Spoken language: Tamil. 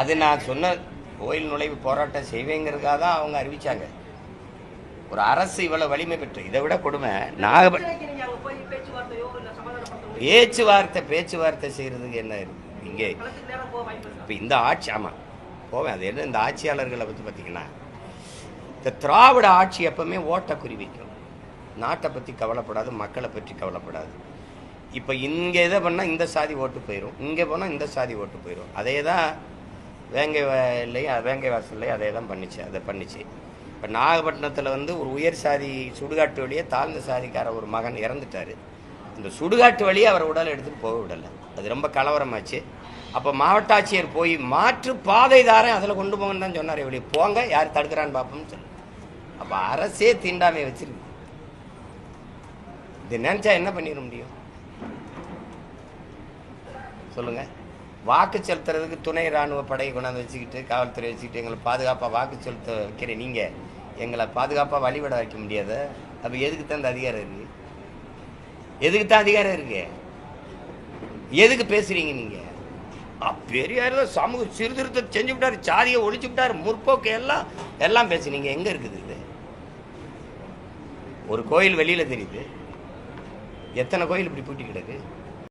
அது நான் சொன்ன கோயில் நுழைவு போராட்டம் செய்வேங்கிறதுக்காக தான் அவங்க அறிவிச்சாங்க. ஒரு அரசு இவ்வளவு வலிமை பெற்று இதை விட கொடுமை நாகப்ப பிரச்சனைக்கு நீங்க அங்க போய் பேச்சுவார்த்தையோ இல்ல சமாதானப்படுத்த பேச்சுவார்த்தை பேச்சுவார்த்தை செய்யறதுக்கு என்ன இங்கே? இப்போ இந்த ஆட்சி ஆமாம் போவேன். அது என்ன இந்த ஆட்சியாளர்களை பற்றி பார்த்தீங்கன்னா இந்த திராவிட ஆட்சி எப்பவுமே ஓட்டை குறிவிக்கும் நாட்டை பற்றி கவலைப்படாது மக்களை பற்றி கவலைப்படாது. இப்போ இங்கே இதை பண்ணால் இந்த சாதி ஓட்டு போயிடும் இங்கே போனால் இந்த சாதி ஓட்டு போயிடும் அதே தான் வேங்கை வயல்லையும் வேங்கை வாசல்லையும் அதே தான் பண்ணிச்சு அதை பண்ணிச்சு. இப்போ நாகப்பட்டினத்தில் வந்து ஒரு உயர் சாதி சுடுகாட்டு வழியே தாழ்ந்த சாதிக்கார ஒரு மகன் இறந்துட்டார். இந்த சுடுகாட்டு வழியே அவர் உடலை எடுத்துகிட்டு போக விடலை. அது ரொம்ப கலவரமாச்சு. அப்போ மாவட்ட ஆட்சியர் போய் மாற்று பாதை தாரேன் அதில் கொண்டு போங்கன்னு தான் சொன்னார். இப்படி போங்க யார் தடுக்கிறான்னு பார்ப்போம்னு சொல்லி. அப்போ அரசே தீண்டாமையை வச்சிருக்கு. இது நினச்சா என்ன பண்ணிட முடியும்? சொல்லுங்கள் வாக்கு செலுத்துறதுக்கு துணை ராணுவ படை கொண்டாந்து வச்சுக்கிட்டு காவல்துறை வச்சுக்கிட்டு எங்களை பாதுகாப்பாக வாக்கு செலுத்த வைக்கிற நீங்கள் எங்களை பாதுகாப்பாக வழிபட வைக்க முடியாத? அப்போ எதுக்கு தான் இந்த அதிகாரம் இருக்குது எதுக்கு தான் அதிகாரம் இருக்கு? எதுக்கு பேசுகிறீங்க நீங்கள் பெரியார் தான் சமூக சீர்திருத்தம் செஞ்சு விட்டார் சாதியை ஒழிச்சு விட்டாரு முற்போக்கு எல்லாம் எல்லாம் பேசுனீங்க எங்கே இருக்குது இது? ஒரு கோயில் வெளியில் தெரியுது. எத்தனை கோயில் இப்படி பூட்டி கிடக்கு?